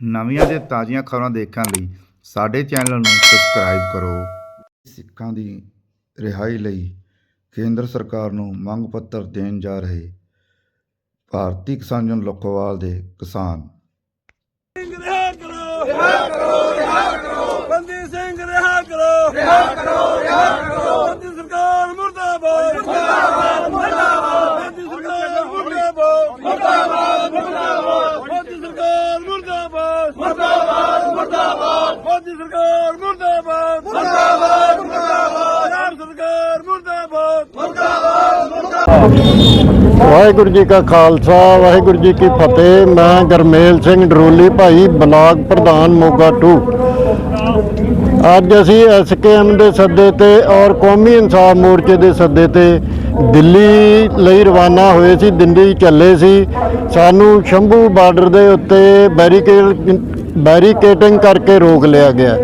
ਨਵੀਆਂ ਤੇ ਤਾਜ਼ੀਆਂ ਖਬਰਾਂ ਦੇਖਣ ਲਈ ਸਾਡੇ ਚੈਨਲ ਨੂੰ ਸਬਸਕ੍ਰਾਈਬ ਕਰੋ। ਸਿੱਖਾਂ ਦੀ ਰਿਹਾਈ ਲਈ ਕੇਂਦਰ ਸਰਕਾਰ ਨੂੰ ਮੰਗ ਪੱਤਰ ਦੇਣ ਜਾ ਰਹੇ ਭਾਰਤੀ ਕਿਸਾਨ ਯੂਨੀਅਨ ਲੋਕਵਾਲ ਦੇ ਕਿਸਾਨ। ਰਿਹਾ ਕਰੋ ਰਿਹਾ ਕਰੋ ਰਿਹਾ ਕਰੋ। ਬੰਦੀ ਸਿੰਘ ਰਿਹਾ ਕਰੋ ਰਿਹਾ ਕਰੋ ਰਿਹਾ ਕਰੋ ਬੰਦੀ ਸਰਕਾਰ ਮੁਰਦਾਬਾਦ ਮੁਰਦਾਬਾਦ ਮੁਰਦਾਬਾਦ ਬੰਦੀ ਸਰਕਾਰ ਮੁਰਦਾਬਾਦ ਮੁਰਦਾਬਾਦ ਮੁਰਦਾਬਾਦ ਬੰਦੀ ਸਰਕਾਰ ਮੁਰਦਾਬਾਦ ਮੁਰਦਾਬਾਦ ਮੁਰਦਾਬਾਦ ਬੰਦੀ ਸਰਕਾਰ ਮੁਰਦਾਬਾਦ ਮੁਰਦਾਬਾਦ ਮੁਰਦਾਬਾਦ ਪੰਜਾਬ ਸਰਕਾਰ ਮੁਰਦਾਬਾਦ ਵਾਹਿਗੁਰੂ ਜੀ ਕਾ ਖਾਲਸਾ, ਵਾਹਿਗੁਰੂ ਜੀ ਕੀ ਫਤਿਹ। ਮੈਂ ਗਰਮੇਲ ਸਿੰਘ ਡਰੋਲੀ ਭਾਈ, ਬਲਾਕ ਪ੍ਰਧਾਨ ਮੋਗਾ 2 ਅੱਜ ਅਸੀਂ ਐਸਕੇਐਮ ਦੇ ਸੱਦੇ ਤੇ ਔਰ ਕੌਮੀ ਇਨਸਾਫ ਮੋਰਚੇ ਦੇ ਸੱਦੇ ਤੇ ਦਿੱਲੀ ਲਈ ਰਵਾਨਾ ਹੋਏ ਸੀ, ਦਿੱਲੀ ਚੱਲੇ ਸੀ। ਸਾਨੂੰ ਸ਼ੰਭੂ ਬਾਰਡਰ ਦੇ ਉੱਤੇ ਬੈਰੀਕੇਡ ਬੈਰੀਕੇਟਿੰਗ ਕਰਕੇ ਰੋਕ ਲਿਆ ਗਿਆ।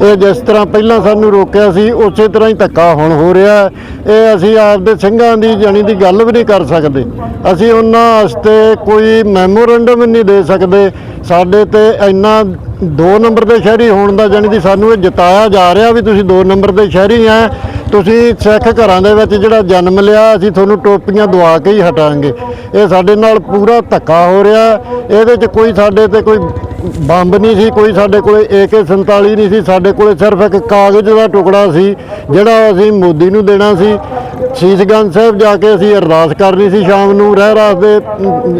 ਇਹ ਜਿਸ ਤਰ੍ਹਾਂ ਪਹਿਲਾਂ ਸਾਨੂੰ ਰੋਕਿਆ ਸੀ, ਉਸੇ ਤਰ੍ਹਾਂ ਹੀ ਧੱਕਾ ਹੁਣ ਹੋ ਰਿਹਾ ਇਹ ਅਸੀਂ ਆਪਦੇ ਸਿੰਘਾਂ ਦੀ, ਜਾਣੀ ਦੀ ਗੱਲ ਵੀ ਨਹੀਂ ਕਰ ਸਕਦੇ। ਅਸੀਂ ਉਹਨਾਂ ਵਾਸਤੇ ਕੋਈ ਮੈਮੋਰੈਂਡਮ ਨਹੀਂ ਦੇ ਸਕਦੇ। ਸਾਡੇ ਤੇ ਇੰਨਾ ਦੋ ਨੰਬਰ ਦੇ ਸ਼ਹਿਰੀ ਹੋਣ ਦਾ, ਜਾਣੀ ਦੀ ਸਾਨੂੰ ਇਹ ਜਤਾਇਆ ਜਾ ਰਿਹਾ ਵੀ ਤੁਸੀਂ ਦੋ ਨੰਬਰ ਦੇ ਸ਼ਹਿਰੀ ਆ। ਤੁਸੀਂ ਸਿੱਖ ਘਰਾਂ ਦੇ ਵਿੱਚ ਜਿਹੜਾ ਜਨਮ ਲਿਆ, ਅਸੀਂ ਤੁਹਾਨੂੰ ਟੋਪੀਆਂ ਦਵਾ ਕੇ ਹੀ ਹਟਾਂਗੇ। ਇਹ ਸਾਡੇ ਨਾਲ ਪੂਰਾ ਧੱਕਾ ਹੋ ਰਿਹਾ। ਇਹਦੇ 'ਚ ਕੋਈ ਸਾਡੇ ਤੇ ਕੋਈ ਬੰਬ ਨਹੀਂ ਸੀ, ਕੋਈ ਸਾਡੇ ਕੋਲੇ AK47 ਨਹੀਂ ਸੀ, ਸਾਡੇ ਕੋਲੇ ਸਿਰਫ ਇੱਕ ਕਾਗਜ਼ ਦਾ ਟੁਕੜਾ ਸੀ, ਜਿਹੜਾ ਅਸੀਂ ਮੋਦੀ ਨੂੰ ਦੇਣਾ ਸੀ। ਸ਼ੀਸ਼ਗੰਜ ਸਾਹਿਬ ਜਾ ਕੇ ਅਸੀਂ ਅਰਦਾਸ ਕਰਨੀ ਸੀ ਸ਼ਾਮ ਨੂੰ, ਰਹਿ ਰਹਿਰਾਸ ਦੇ,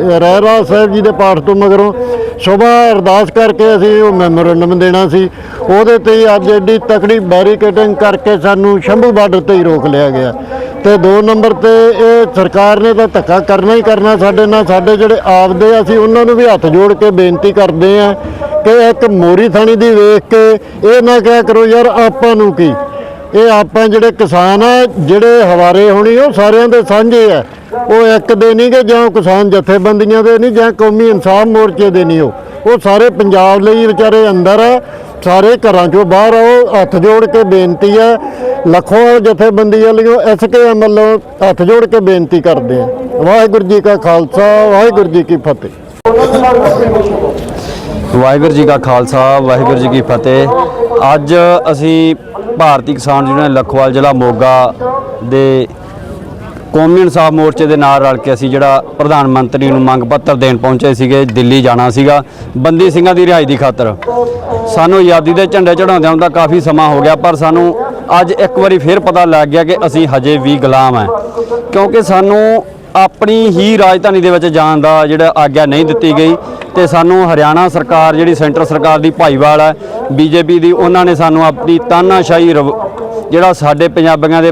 ਰਹਿ ਰਹਿਰਾਸ ਸਾਹਿਬ ਜੀ ਦੇ ਪਾਠ ਤੋਂ ਮਗਰੋਂ ਸਵੇਰ ਅਰਦਾਸ ਕਰਕੇ ਅਸੀਂ ਉਹ ਮੈਮੋਰੈਂਡਮ ਦੇਣਾ ਸੀ। ਉਹਦੇ ਤੇ ਹੀ ਅੱਜ ਐਡੀ ਤਕੜੀ ਬੈਰੀਕੇਡਿੰਗ ਕਰਕੇ ਸਾਨੂੰ ਸ਼ੰਭੂ ਬਾਰਡਰ ਤੇ ਹੀ ਰੋਕ ਲਿਆ ਗਿਆ। ਤੇ ਦੋ ਨੰਬਰ ਤੇ ਇਹ ਸਰਕਾਰ ਨੇ ਤਾਂ ਧੱਕਾ ਕਰਨਾ ਹੀ ਕਰਨਾ ਸਾਡੇ ਨਾਲ, ਸਾਡੇ ਜਿਹੜੇ ਆਪਦੇ ਅਸੀਂ ਉਹਨਾਂ ਨੂੰ ਵੀ ਹੱਥ ਜੋੜ ਕੇ ਬੇਨਤੀ ਕਰਦੇ ਆ ਕਿ ਇੱਕ ਮੋਰੀ ਥਾਣੀ ਦੀ ਵੇਖ ਕੇ ਇਹ ਨਾ ਕਿਹਾ ਕਰੋ, ਯਾਰ ਆਪਾਂ ਨੂੰ ਕੀ? ਇਹ ਆਪਾਂ ਜਿਹੜੇ ਕਿਸਾਨ ਆ, ਜਿਹੜੇ ਹਵਾਰੇ ਹੋਣੀ, ਉਹ ਸਾਰਿਆਂ ਦੇ ਸਾਂਝੇ ਆ। ਉਹ ਇੱਕ ਦੇ ਨਹੀਂ ਕਿ ਜਾਂ ਕਿਸਾਨ ਜਥੇਬੰਦੀਆਂ ਦੇ ਨਹੀਂ ਜਾਂ ਕੌਮੀ ਇਨਸਾਫ ਮੋਰਚੇ ਦੇ ਨਹੀਂ ਉਹ। ਉਹ ਸਾਰੇ ਪੰਜਾਬ ਲਈ ਵਿਚਾਰੇ ਅੰਦਰ ਆ, ਸਾਰੇ ਘਰਾਂ ਚੋਂ ਬਾਹਰ ਆਓ ਹੱਥ ਜੋੜ ਕੇ ਬੇਨਤੀ ਹੈ ਲੱਖੋਂ ਜਥੇਬੰਦੀ ਵੱਲੋਂ ਐਸਕੇਐਮ ਵੱਲੋਂ ਹੱਥ ਜੋੜ ਕੇ ਬੇਨਤੀ ਕਰਦੇ ਆ। ਵਾਹਿਗੁਰੂ ਜੀ ਕਾ ਖਾਲਸਾ, ਵਾਹਿਗੁਰੂ ਜੀ ਕੀ ਫਤਿਹ। ਵਾਹਿਗੁਰੂ ਜੀ ਕਾ ਖਾਲਸਾ, ਵਾਹਿਗੁਰੂ ਜੀ ਕੀ ਫਤਿਹ। ਅੱਜ ਅਸੀਂ ਭਾਰਤੀ ਕਿਸਾਨ ਯੂਨੀਅਨ ਲਖਵਾਲ ਜ਼ਿਲ੍ਹਾ ਮੋਗਾ ਦੇ ਕੌਮੀ ਇਨਸਾਫ ਮੋਰਚੇ ਦੇ ਨਾਲ ਰਲ ਕੇ ਅਸੀਂ ਜਿਹੜਾ ਪ੍ਰਧਾਨ ਮੰਤਰੀ ਨੂੰ ਮੰਗ ਪੱਤਰ ਦੇਣ ਪਹੁੰਚੇ ਸੀਗੇ, ਦਿੱਲੀ ਜਾਣਾ ਸੀਗਾ। ਬੰਦੀ ਸਿੰਘਾਂ ਦੀ ਰਿਹਾਈ ਦੀ ਖਾਤਰ। ਸਾਨੂੰ ਆਜ਼ਾਦੀ ਦੇ ਝੰਡੇ ਚੜਾਉਂਦਿਆਂ ਦਾ ਕਾਫੀ ਸਮਾਂ ਹੋ ਗਿਆ, ਪਰ ਸਾਨੂੰ ਅੱਜ ਇੱਕ ਵਾਰੀ ਫੇਰ ਪਤਾ ਲੱਗ ਗਿਆ ਕਿ ਅਸੀਂ ਹਜੇ ਵੀ ਗੁਲਾਮ ਹਾਂ। ਕਿਉਂਕਿ ਸਾਨੂੰ ਆਪਣੀ ਹੀ ਰਾਜਧਾਨੀ ਦੇ ਵਿੱਚ ਜਾਣ ਦਾ ਜਿਹੜਾ ਆਗਿਆ ਨਹੀਂ ਦਿੱਤੀ ਗਈ ਤੇ ਸਾਨੂੰ ਹਰਿਆਣਾ ਸਰਕਾਰ, ਜਿਹੜੀ ਸੈਂਟਰ ਸਰਕਾਰ ਦੀ ਭਾਈਵਾਲ ਹੈ, ਬੀਜੇਪੀ ਦੀ, ਉਹਨਾਂ ਨੇ ਸਾਨੂੰ ਆਪਣੀ ਤਾਨਾਸ਼ਾਹੀ ਰਵ- ਜਿਹੜਾ ਸਾਡੇ ਪੰਜਾਬੀਆਂ ਦੇ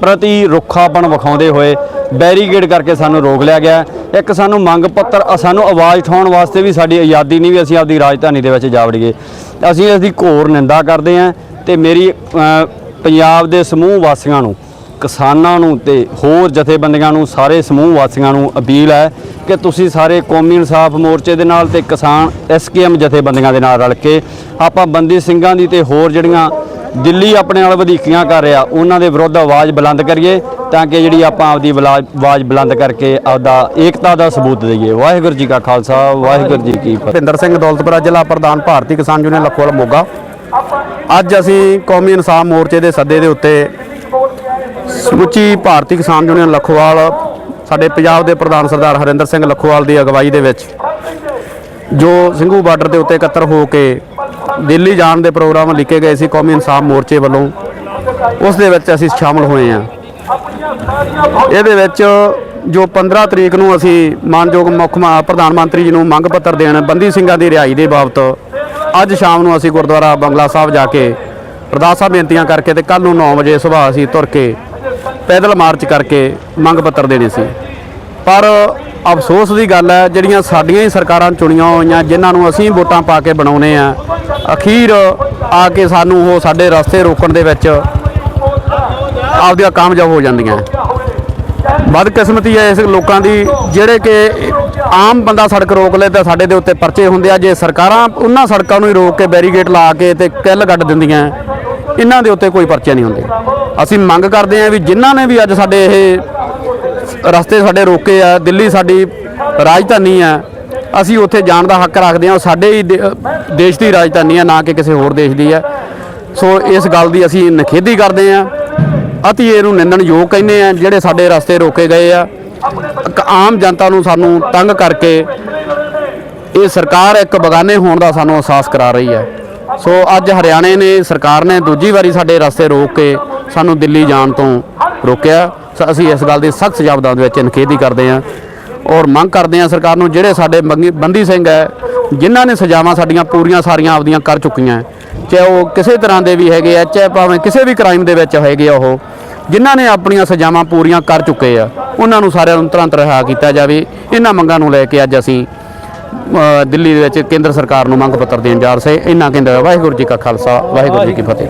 ਪ੍ਰਤੀ ਰੁੱਖਾਪਣ ਵਿਖਾਉਂਦੇ ਹੋਏ ਬੈਰੀਕੇਡ ਕਰਕੇ ਸਾਨੂੰ ਰੋਕ ਲਿਆ ਗਿਆ ਇੱਕ ਸਾਨੂੰ ਮੰਗ ਪੱਤਰ ਸਾਨੂੰ ਆਵਾਜ਼ ਉਠਾਉਣ ਵਾਸਤੇ ਵੀ ਸਾਡੀ ਆਜ਼ਾਦੀ ਨਹੀਂ ਵੀ ਅਸੀਂ ਆਪਦੀ ਰਾਜਧਾਨੀ ਦੇ ਵਿੱਚ ਜਾ ਵੜੀਏ ਅਸੀਂ ਇਸ ਦੀ ਘੋਰ ਨਿੰਦਾ ਕਰਦੇ ਹਾਂ ਤੇ ਮੇਰੀ ਪੰਜਾਬ ਦੇ ਸਮੂਹ ਵਾਸੀਆਂ ਨੂੰ ਕਿਸਾਨਾਂ ਨੂੰ ਤੇ ਹੋਰ ਜਥੇਬੰਦੀਆਂ ਨੂੰ, ਸਾਰੇ ਸਮੂਹ ਵਾਸੀਆਂ ਨੂੰ ਅਪੀਲ ਹੈ ਕਿ ਤੁਸੀਂ ਸਾਰੇ ਕੌਮੀ ਇਨਸਾਫ ਮੋਰਚੇ ਦੇ ਨਾਲ ਤੇ ਕਿਸਾਨ ਐਸਕੇਐਮ ਜਥੇਬੰਦੀਆਂ ਦੇ ਨਾਲ ਰਲ ਕੇ ਆਪਾਂ ਬੰਦੀ ਸਿੰਘਾਂ ਦੀ ਤੇ ਹੋਰ ਜਿਹੜੀਆਂ ਦਿੱਲੀ ਆਪਣੇ ਨਾਲ ਵਧੀਕੀਆਂ ਕਰ ਰਿਹਾ, ਉਹਨਾਂ ਦੇ ਵਿਰੁੱਧ ਆਵਾਜ਼ ਬੁਲੰਦ ਕਰੀਏ ਤਾਂ ਕਿ ਜਿਹੜੀ ਆਪਾਂ ਆਪਦੀ ਬਲਾ- ਆਵਾਜ਼ ਬੁਲੰਦ ਕਰਕੇ ਆਪਦਾ ਏਕਤਾ ਦਾ ਸਬੂਤ ਦਈਏ। ਵਾਹਿਗੁਰੂ ਜੀ ਕਾ ਖਾਲਸਾ, ਵਾਹਿਗੁਰੂ ਜੀ ਕੀ ਫਤਿਹ। ਭਿੰਦਰ ਸਿੰਘ ਦੌਲਤਪੁਰਾ ਜ਼ਿਲ੍ਹਾ ਪ੍ਰਧਾਨ ਭਾਰਤੀ ਕਿਸਾਨ ਯੂਨੀਅਨ, ਲੱਖੋਵਾਲ ਮੋਗਾ। ਅੱਜ ਅਸੀਂ ਕੌਮੀ ਇਨਸਾਫ ਮੋਰਚੇ ਦੇ ਸੱਦੇ ਦੇ ਉੱਤੇ ਸਮੁੱਚੀ ਭਾਰਤੀ ਕਿਸਾਨ ਯੂਨੀਅਨ ਲਖੋਵਾਲ, ਸਾਡੇ ਪੰਜਾਬ ਦੇ ਪ੍ਰਧਾਨ ਸਰਦਾਰ ਹਰਿੰਦਰ ਸਿੰਘ ਲਖੋਵਾਲ ਦੀ ਅਗਵਾਈ ਦੇ ਵਿੱਚ, ਜੋ ਸਿੰਘੂ ਬਾਰਡਰ ਦੇ ਉੱਤੇ ਇਕੱਤਰ ਹੋ ਕੇ ਦਿੱਲੀ ਜਾਣ ਦੇ ਪ੍ਰੋਗਰਾਮ ਲਿਖੇ ਗਏ ਸੀ ਕੌਮੀ ਇਨਸਾਫ ਮੋਰਚੇ ਵੱਲੋਂ, ਉਸ ਦੇ ਵਿੱਚ ਅਸੀਂ ਸ਼ਾਮਲ ਹੋਏ ਹਾਂ। ਇਹਦੇ ਵਿੱਚ ਜੋ 15 ਤਰੀਕ ਨੂੰ ਅਸੀਂ ਮਾਨਯੋਗ ਮੁੱਖ ਪ੍ਰਧਾਨ ਮੰਤਰੀ ਜੀ ਨੂੰ ਮੰਗ ਪੱਤਰ ਦੇਣ, ਬੰਦੀ ਸਿੰਘਾਂ ਦੀ ਰਿਹਾਈ ਦੇ ਬਾਬਤ ਅੱਜ ਸ਼ਾਮ ਨੂੰ ਅਸੀਂ ਗੁਰਦੁਆਰਾ ਬੰਗਲਾ ਸਾਹਿਬ ਜਾ ਕੇ ਅਰਦਾਸਾਂ ਬੇਨਤੀਆਂ ਕਰਕੇ ਤੇ ਕੱਲ ਨੂੰ 9 ਵਜੇ ਸਵੇਰ ਅਸੀਂ ਤੁਰ ਕੇ ਪੈਦਲ ਮਾਰਚ ਕਰਕੇ ਮੰਗ ਪੱਤਰ ਦੇਣੇ ਸੀ। ਪਰ ਅਫਸੋਸ ਦੀ ਗੱਲ ਹੈ, ਜਿਹੜੀਆਂ ਸਾਡੀਆਂ ਹੀ ਸਰਕਾਰਾਂ ਚੁਣੀਆਂ ਹੋਈਆਂ, ਜਿਨ੍ਹਾਂ ਨੂੰ ਅਸੀਂ ਵੋਟਾਂ ਪਾ ਕੇ ਬਣਾਉਨੇ ਆ, ਅਖੀਰ ਆ ਕੇ ਸਾਨੂੰ ਉਹ ਸਾਡੇ ਰਸਤੇ ਰੋਕਣ ਦੇ ਵਿੱਚ ਆਪਦੀਆਂ ਕਾਮਯਾਬ ਹੋ ਜਾਂਦੀਆਂ। ਬਦਕਿਸਮਤੀ ਹੈ ਇਸ ਲੋਕਾਂ ਦੀ, ਜਿਹੜੇ ਕਿ ਆਮ ਬੰਦਾ ਸੜਕ ਰੋਕ ਲੇ ਤਾਂ ਸਾਡੇ ਦੇ ਉੱਤੇ ਪਰਚੇ ਹੁੰਦੇ ਆ। ਜੇ ਸਰਕਾਰਾਂ ਉਹਨਾਂ ਸੜਕਾਂ ਨੂੰ ਹੀ ਰੋਕ ਕੇ ਬੈਰੀਗੇਟ ਲਾ ਕੇ ਤੇ ਕਿੱਲ ਗੱਡ ਦਿੰਦੀਆਂ, ਇਹਨਾਂ ਦੇ ਉੱਤੇ ਕੋਈ ਪਰਚੇ ਨਹੀਂ ਹੁੰਦੇ। ਅਸੀਂ ਮੰਗ ਕਰਦੇ ਹਾਂ ਵੀ ਜਿਨ੍ਹਾਂ ਨੇ ਵੀ ਅੱਜ ਸਾਡੇ ਇਹ ਰਸਤੇ ਸਾਡੇ ਰੋਕੇ ਆ, ਦਿੱਲੀ ਸਾਡੀ ਰਾਜਧਾਨੀ ਆ, ਅਸੀਂ ਉੱਥੇ ਜਾਣ ਦਾ ਹੱਕ ਰੱਖਦੇ ਹਾਂ, ਉਹ ਸਾਡੇ ਹੀ ਦੇ- ਦੇਸ਼ ਦੀ ਰਾਜਧਾਨੀ ਹੈ ਨਾ ਕਿ ਕਿਸੇ ਹੋਰ ਦੇਸ਼ ਦੀ ਹੈ ਸੋ ਇਸ ਗੱਲ ਦੀ ਅਸੀਂ ਨਿਖੇਧੀ ਕਰਦੇ ਹਾਂ। ਅਤੀ ਇਹਨੂੰ ਨਿੰਦਣਯੋਗ ਕਹਿੰਦੇ ਆ ਜਿਹੜੇ ਸਾਡੇ ਰਸਤੇ ਰੋਕੇ ਗਏ ਆ। ਇੱਕ ਆਮ ਜਨਤਾ ਨੂੰ ਸਾਨੂੰ ਤੰਗ ਕਰਕੇ ਇਹ ਸਰਕਾਰ ਇੱਕ ਬਗਾਨੇ ਹੋਣ ਦਾ ਸਾਨੂੰ ਅਹਿਸਾਸ ਕਰਾ ਰਹੀ ਹੈ। ਸੋ ਅੱਜ ਹਰਿਆਣੇ ਨੇ, ਸਰਕਾਰ ਨੇ ਦੂਜੀ ਵਾਰੀ ਸਾਡੇ ਰਸਤੇ ਰੋਕ ਕੇ ਸਾਨੂੰ ਦਿੱਲੀ ਜਾਣ ਤੋਂ ਰੋਕਿਆ। ਅਸੀਂ ਇਸ ਗੱਲ ਦੀ ਸਖਤ ਸ਼ਬਦਾਂ ਦੇ ਵਿੱਚ ਨਿਖੇਧੀ ਕਰਦੇ ਹਾਂ ਔਰ ਮੰਗ ਕਰਦੇ ਹਾਂ ਸਰਕਾਰ ਨੂੰ ਜਿਹੜੇ ਸਾਡੇ ਬੰਗੀ- ਬੰਦੀ ਸਿੰਘ ਹੈ, ਜਿਨ੍ਹਾਂ ਨੇ ਸਜ਼ਾਵਾਂ ਸਾਡੀਆਂ ਪੂਰੀਆਂ ਸਾਰੀਆਂ ਆਪਦੀਆਂ ਕਰ ਚੁੱਕੀਆਂ ਚਾਹੇ ਉਹ ਕਿਸੇ ਤਰ੍ਹਾਂ ਦੇ ਵੀ ਹੈਗੇ ਆ, ਚਾਹੇ ਭਾਵੇਂ ਕਿਸੇ ਵੀ ਕ੍ਰਾਈਮ ਦੇ ਵਿੱਚ ਹੈਗੇ ਆ ਉਹ, ਜਿਨ੍ਹਾਂ ਨੇ ਆਪਣੀਆਂ ਸਜ਼ਾਵਾਂ ਪੂਰੀਆਂ ਕਰ ਚੁੱਕੇ ਆ, ਉਹਨਾਂ ਨੂੰ ਸਾਰਿਆਂ ਨੂੰ ਤੁਰੰਤ ਰਿਹਾ ਕੀਤਾ ਜਾਵੇ। ਇਹਨਾਂ ਮੰਗਾਂ ਨੂੰ ਲੈ ਕੇ ਅੱਜ ਅਸੀਂ ਦਿੱਲੀ ਦੇ ਵਿੱਚ ਕੇਂਦਰ ਸਰਕਾਰ ਨੂੰ ਮੰਗ ਪੱਤਰ ਦੇਣ ਜਾ ਰਹੇ ਇਹਨਾਂ ਕਹਿੰਦੇ ਵਾਹਿਗੁਰੂ ਜੀ ਕਾ ਖਾਲਸਾ, ਵਾਹਿਗੁਰੂ ਜੀ ਕੀ ਫਤਿਹ।